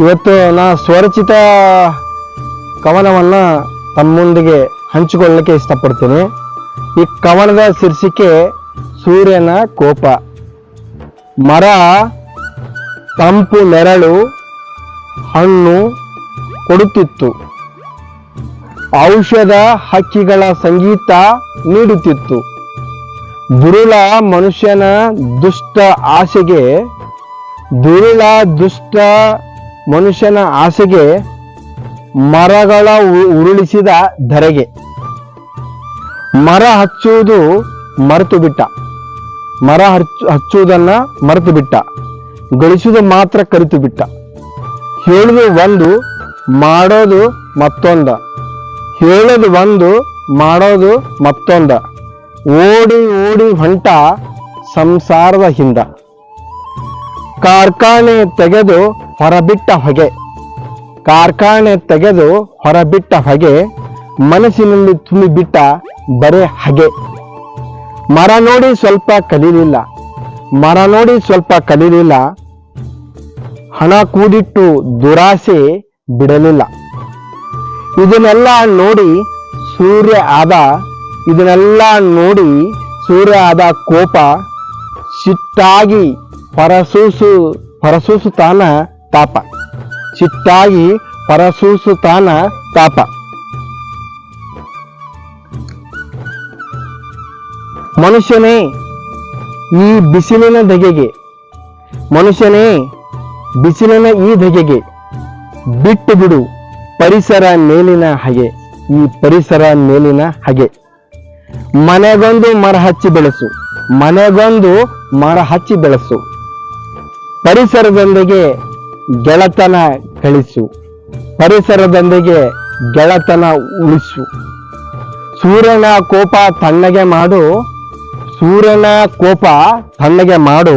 ಇವತ್ತು ನಾ ಸ್ವರಚಿತ ಕವನವನ್ನು ತಮ್ಮೊಂದಿಗೆ ಹಂಚಿಕೊಳ್ಳಕ್ಕೆ ಇಷ್ಟಪಡ್ತೀನಿ. ಈ ಕವನದ ಶೀರ್ಷಿಕೆ ಸೂರ್ಯನ ಕೋಪ. ಮರ, ತಂಪು, ನೆರಳು, ಹಣ್ಣು ಕೊಡುತ್ತಿತ್ತು. ಔಷಧ ಹಕ್ಕಿಗಳ ಸಂಗೀತ ನೀಡುತ್ತಿತ್ತು. ದುರುಳ ಮನುಷ್ಯನ ದುಷ್ಟ ಆಸೆಗೆ ದುರುಳ ದುಷ್ಟ ಮನುಷ್ಯನ ಆಸೆಗೆ ಮರಗಳ ಉರುಳಿಸಿದ ಧರೆಗೆ. ಮರ ಹಚ್ಚುವುದು ಮರೆತು ಬಿಟ್ಟ ಮರ ಹಚ್ಚು, ಹಚ್ಚುವುದನ್ನ ಮರೆತು ಬಿಟ್ಟ ಗಳಿಸುವುದು ಮಾತ್ರ ಕರಿತು ಬಿಟ್ಟ ಹೇಳುದು ಒಂದು, ಮಾಡೋದು ಮತ್ತೊಂದ. ಹೇಳೋದು ಒಂದು, ಮಾಡೋದು ಮತ್ತೊಂದ. ಓಡಿ ಓಡಿ ಹೊಂಟ ಸಂಸಾರದ ಹಿಂದ. ಕಾರ್ಖಾನೆ ತೆಗೆದು ಹೊರಬಿಟ್ಟ ಹೊಗೆ. ಕಾರ್ಖಾನೆ ತೆಗೆದು ಹೊರಬಿಟ್ಟ ಹೊಗೆ, ಮನಸ್ಸಿನಲ್ಲಿ ತುಂಬಿಬಿಟ್ಟ ಬರೇ ಹಗೆ. ಮರ ನೋಡಿ ಸ್ವಲ್ಪ ಕಲೀಲಿಲ್ಲ. ಮರ ನೋಡಿ ಸ್ವಲ್ಪ ಕಲೀಲಿಲ್ಲ. ಹಣ ಕೂಡಿಟ್ಟು ದುರಾಸೆ ಬಿಡಲಿಲ್ಲ. ಇದನ್ನೆಲ್ಲ ನೋಡಿ ಸೂರ್ಯ ಆದ, ಇದನ್ನೆಲ್ಲ ನೋಡಿ ಸೂರ್ಯ ಆದ ಕೋಪ, ಸಿಟ್ಟಾಗಿ ಹೊರಸೂಸು ತಾನ ತಾಪ ಚಿತ್ತಾಗಿ ಪರಸೂಸು ತಾನ ತಾಪ ಮನುಷ್ಯನೇ, ಈ ಬಿಸಿಲಿನ ಧಗೆಗೆ. ಮನುಷ್ಯನೇ, ಬಿಸಿಲಿನ ಈ ಧಗೆಗೆ. ಬಿಟ್ಟು ಬಿಡು, ಪರಿಸರ ಮೇಲಿನ ಹಗೆ, ಈ ಪರಿಸರ ಮೇಲಿನ ಹಗೆ. ಮನೆಗೊಂದು ಮರ ಹಚ್ಚಿ ಬೆಳೆಸು, ಮನೆಗೊಂದು ಮರ ಹಚ್ಚಿ ಬೆಳೆಸು. ಪರಿಸರದೊಂದಿಗೆ ಗೆಳತನ ಕಳಿಸು ಪರಿಸರದೊಂದಿಗೆ ಗೆಳತನ ಉಳಿಸು. ಸೂರ್ಯನ ಕೋಪ ತಣ್ಣಗೆ ಮಾಡು. ಸೂರ್ಯನ ಕೋಪ ತಣ್ಣಗೆ ಮಾಡು.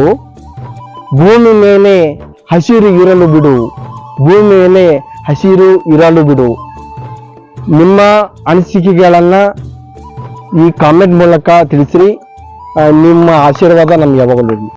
ಭೂಮಿ ಮೇಲೆ ಹಸಿರು ಇರಲು ಬಿಡು. ಭೂಮಿ ಮೇಲೆ ಹಸಿರು ಇರಲು ಬಿಡು. ನಿಮ್ಮ ಅನಿಸಿಕೆಗಳನ್ನು ಈ ಕಾಮೆಂಟ್ ಮೂಲಕ ತಿಳಿಸಿರಿ. ನಿಮ್ಮ ಆಶೀರ್ವಾದ ನಮ್ಗೆ ಯಾವಾಗಲೂ